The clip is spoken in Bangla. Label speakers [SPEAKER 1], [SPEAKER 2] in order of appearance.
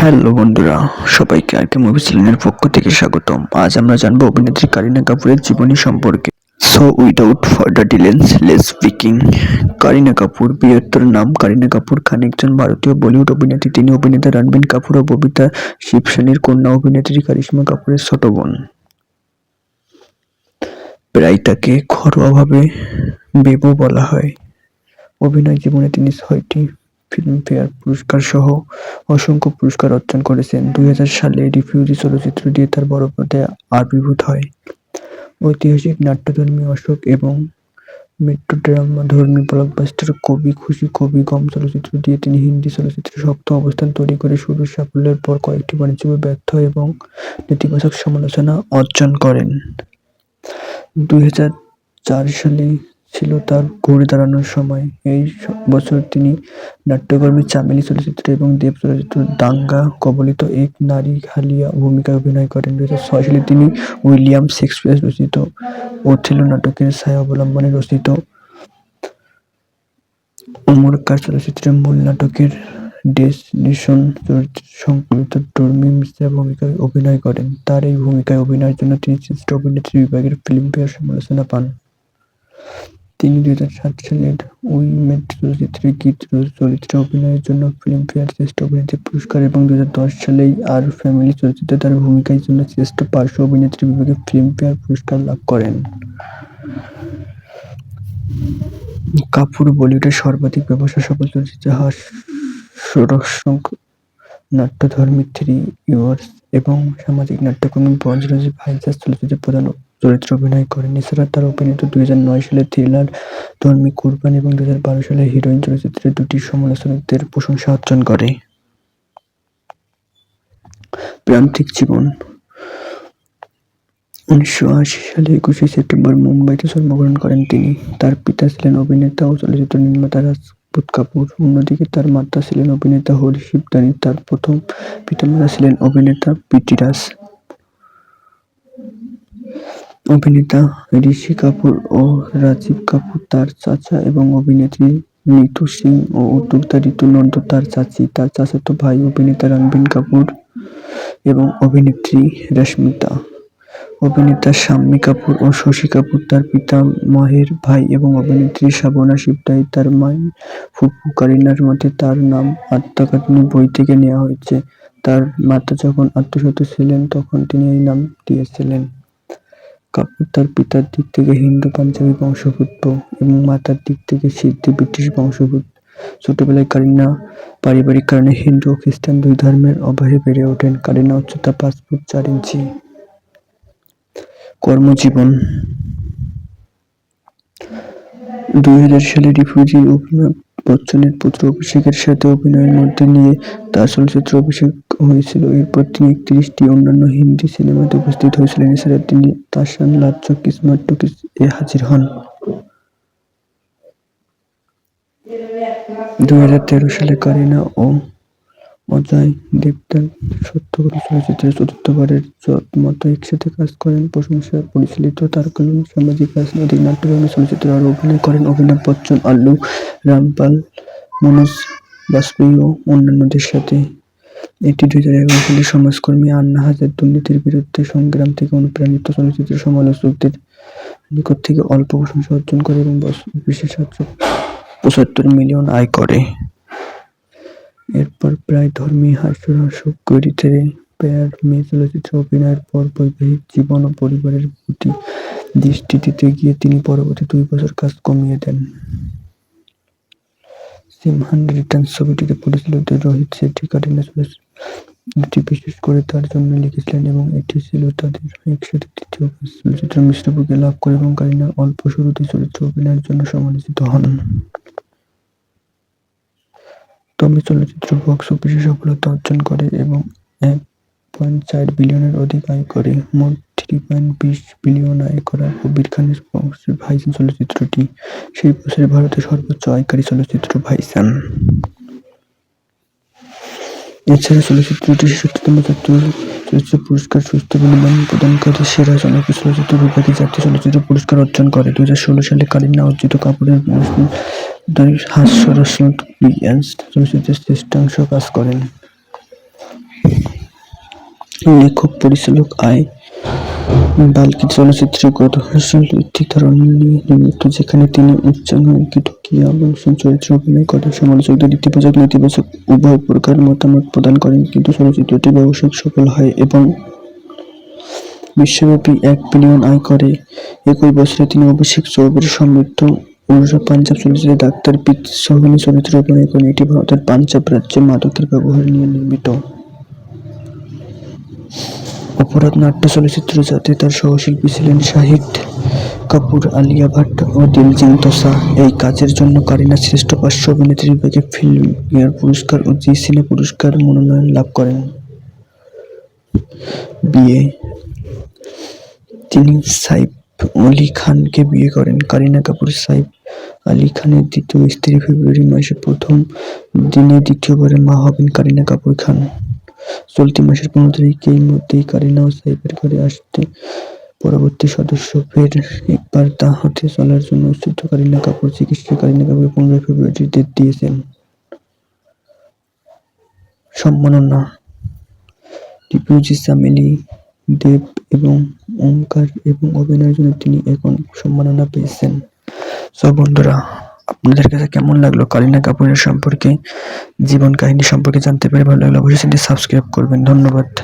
[SPEAKER 1] হ্যালো বন্ধুরা, সবাইকে আর কে মুভি চ্যানেলের পক্ষ থেকে স্বাগতম। আজ আমরা জানব অভিনেত্রী কারিনা কাপুরের জীবনী সম্পর্কে। So without further delays less speaking Kareena Kapoor, বৃহত্তর নাম কারিনা কাপুর খান একজন ভারতীয় বলিউড অভিনেত্রী। তিনি অভিনেতা রণবীর কাপুর ও ববিতা শিবসেনের কন্যা অভিনেত্রী কারিশ্মা কাপুরের ছোট বোন। প্রায় তাকে ঘরোয়াভাবে বেবো বলা হয়। অভিনয় জীবনে তিনি ছয়টি ফিল্মফেয়ার পুরস্কার সহ অসংখ্য পুরস্কার অর্জন করেছেন। দুই হাজার সালে রিফিউজি চলচ্চিত্র দিয়ে তার বড় পর্দায় আবির্ভূত হয়। ঐতিহাসিক নাট্যধর্মী অশোক এবং মেট্রোড্রামা ধর্মী ব্লকবাস্টার কবি খুশি কবি গম চলচ্চিত্র দিয়ে তিনি হিন্দি চলচ্চিত্রে শক্ত অবস্থান তৈরি করে শুরুর সাফল্যের পর কয়েকটি বাণিজ্যিক ব্যর্থ এবং নেতিবাচক সমালোচনা অর্জন করেন। দুই সালে ছিল তার ঘুরে দাঁড়ানোর সময়। এই বছর তিনি নাট্যকর্মী চামেলি চলচ্চিত্র এবং দেব চলচ্চিত্র দাঙ্গা কবলিত এক নারী হালিয়া ভূমিকায় অভিনয় করেন। দু ছয় সালে তিনি উইলিয়াম শেক্সপিয়ার রচিত ওথেলো নাটকের ছায়া অবলম্বনে রচিত অমরকার চলচ্চিত্রের মূল নাটকের ডেস্টিনেশন চরিত্রে সংকলিত ডর্মি মিশ্রা ভূমিকায় অভিনয় করেন। তার এই ভূমিকায় অভিনয়ের জন্য তিনি শ্রেষ্ঠ অভিনেত্রী বিভাগের ফিল্মফেয়ার সমালোচনা পান। তিনি দুই সাত সালের উই মেট চলচ্চিত্রে গীত চরিত্রে অভিনয়ের জন্য ফিল্মফেয়ার শ্রেষ্ঠ অভিনেত্রী পুরস্কার এবং দশ সালেই আর ফ্যামিলি চলচ্চিত্রে তার ভূমিকার জন্য শ্রেষ্ঠ পার্শ্ব অভিনেত্রী বিভাগে ফিল্মফেয়ার পুরস্কার লাভ করেন। কাপুর, বলিউডের সর্বাধিক ব্যবসা সফল চলচ্চিত্র হাস্যরসক নাট্যধর্মী থ্রি ইয়ার্স এবং সামাজিক নাট্যকর্মী বজরঙ্গী ভাইজাস চলচ্চিত্রে প্রধান চরিত্রে অভিনয় করেন। এছাড়া তার অভিনীত দুই নয় সালে থ্রিলার ধর্মী কুরবান এবং দুই বারো সালে হিরোইন চলচ্চিত্রে দুটি সমালোচকদের প্রশংসা অর্জন করে। প্রান্তিক জীবন। উনিশশো আশি সালে একুশে সেপ্টেম্বর মুম্বাইতে জন্মগ্রহণ করেন তিনি। তার পিতা ছিলেন অভিনেতা ও চলচ্চিত্র নির্মাতা রাজপুত কাপুর। অন্যদিকে তার মাতা ছিলেন অভিনেতা হরি শিবদানি তার প্রথম পিতামাতা ছিলেন অভিনেতা রাজ অভিনেতা ঋষি কাপুর ও রাজীব কাপুর তার চাচা এবং অভিনেত্রী নিতু সিং ও উদ্যোক্তা ঋতু নন্দ তার চাচি। তার চাচাতো ভাই অভিনেতা রণবীর কাপুর এবং অভিনেত্রী রশ্মিতা। অভিনেতা শাম্মী কাপুর ও শশী কাপুর তার পিতামহের ভাই এবং অভিনেত্রী শাবনা শিবদাই তার মায়ের ফুপু কারিনার মতে তার নাম আত্মকাহিনী বই থেকে নেওয়া হয়েছে। তার মাতা যখন আত্মশত ছিলেন, তখন তিনি এই নাম দিয়েছিলেন। কাপুর তার পিতার দিক থেকে হিন্দু পাঞ্জাবি বংশোদ্ভূত এবং মাতার দিক থেকে সিদ্ধি ব্রিটিশ বংশোদ্ভূত। ছোটবেলায় কারিনা পারিবারিক কারণে হিন্দু ও খ্রিস্টান দুই ধর্মের অভয়ে বেড়ে ওঠেন। কারিনা উচ্চতা পাঁচ ফুট চার ইঞ্চি। কর্মজীবন। দুই হাজার সালে রিফিউজি অভিনব বচ্চনের পুত্র অভিষেকের সাথে অভিনয়ের মধ্যে নিয়ে তার চলচ্চিত্র অভিষেক হয়েছিল। এরপর তিনি একত্রিশটি অন্যান্য হিন্দি সিনেমাতে উপস্থিত হয়েছিলেন। এছাড়া তিনি তাসান, লাচ্চ, কিসমত টকিস এ হাজির হন। দুই হাজার তেরো সালে কারিনা ও অজয় দেবদান সত্যগুরু চলচ্চিত্রে চতুর্থবারের মতো একসাথে কাজ করেন। প্রশংসা পরিচালিত তারকালীন সামাজিক রাজনৈতিক নাট্যধর্মী চলচ্চিত্রে আরও অভিনয় করেন অভিনব বচ্চন, আল্লু রামপাল, মনোজ বাজপেয়ী ও অন্যান্যদের সাথে। এটি দুই হাজার এগারো সালে সমাজকর্মী আন্না হাজার দুর্নীতির বিরুদ্ধে সংগ্রাম থেকে অনুপ্রাণিত চলচ্চিত্র সমালোচকদের নিকট থেকে অল্প প্রশংসা অর্জন করে এবং বিশেষ সাতশো পঁচাত্তর মিলিয়ন আয় করে। এরপর প্রায় ধর্মী হাস্যরসক গরিতে পেয়ার মেয়ে চলচ্চিত্রে অভিনয়ের পর বৈবাহিক জীবন ও পরিবারের প্রতি দৃষ্টি দিতে গিয়ে তিনি পরবর্তী দুই বছর কাজ কমিয়ে দেন। সিমহান রিটার্নস ছবিটিতে পরিচালিত রোহিত শেট্টি কারিনা চলচ্চিত্রটি বিশেষ করে তার জন্য লিখেছিলেন এবং এটি ছিল তাদের একসাথে তৃতীয় কাজ চলচ্চিত্র মিশ্রপুকে লাভ করে এবং কারিনা অল্প শুরুতে চরিত্রে অভিনয়ের জন্য সমালোচিত হন। তবে চলচ্চিত্র বক্স অফিসে সফলতা অর্জন করে এবং এক পয়েন্ট চার বিলিয়নের অধিক আয় করে মোট বিলিয়ন আয় করা কবির খানের ভাইজান চলচ্চিত্রটি, সেই বছরে ভারতের সর্বোচ্চ আয়কারী চলচ্চিত্র ভাইজান। এছাড়া চলচ্চিত্রটি ষষ্ঠতম জাতীয় চলচ্চিত্র পুরস্কার সুস্থ বিনোদন প্রদানকারী সেরা জনপ্রিয় চলচ্চিত্র বিভাগে জাতীয় চলচ্চিত্র পুরস্কার অর্জন করে। দু হাজার ষোলো সালে কারিনা অর্জিত কাপুরের হাস্যরসাত্মক চলচ্চিত্রের শ্রেষ্ঠাংশ কাজ করেন। লেখক, পরিচালক, আয় বাল্কি চলচ্চিত্রে গত ধারণা নিয়ে নির্মিত, যেখানে তিনি কিয়া বংশন চরিত্রে অভিনয় করেন সমালোচকদের ইতিবাচক নেতিবাচক উভয় প্রকার মতামত প্রদান করেন, কিন্তু চলচ্চিত্রটি ব্যবসায়িক, সফল হয় এবং বিশ্বব্যাপী এক বিলিয়ন আয় করে। একই বছরে তিনি অভিষেক চৌবের সমৃদ্ধ উনিশশো পাঞ্জাব চলচ্চিত্রে ডাক্তার পিত সোহিনী চরিত্রে অভিনয় করেন। এটি ভারতের পাঞ্জাব রাজ্যে মাদকের ব্যবহার নিয়ে নির্মিত। অপরাধ নাট্য চলচ্চিত্র যাতে তার সহশিল্পী ছিলেন শাহিদ কাপুর, আলিয়া ভাট ও দিলজিৎ দোসাঞ্জ এই কাজের জন্য কারিনা শ্রেষ্ঠ পার্শ্ব অভিনেত্রী বিভাগে ফিল্মফেয়ার পুরস্কার ও জি সিনে পুরস্কার মনোনয়ন লাভ করেন। বিয়ে। তিনি সাইফ আলী খানকে বিয়ে করেন। কারিনা কাপুর, সাইফ আলী খানের দ্বিতীয় স্ত্রী ফেব্রুয়ারি মাসে প্রথম দিনে দ্বিতীয়বারের মা হবেন কারিনা কাপুর খান। চলতি মাসের পনেরো তারিখের মধ্যেই কারিনা ও সাইফের ঘরে আসতে পরবর্তী সদস্য ফের একবার তা হতে চলার জন্য উচ্ছেদ কারিনা কাপুর চিকিৎসা কারিনা কাপুর পনেরোই ফেব্রুয়ারি ডেট দিয়েছেন। সম্মাননা। রিফিউজি চামেলি দেব এবং ওমকার এবং অভিনয়ের জন্য তিনি এখন সম্মাননা পেয়েছেন। সব বন্ধুরা আপনাদের কাছে কেমন লাগল কালিনা কাপুরের সম্পর্কে? জীবন কাহিনী সম্পর্কে জানতে পেরে ভালো লাগল। অবশ্যই সাবস্ক্রাইব করবেন। ধন্যবাদ।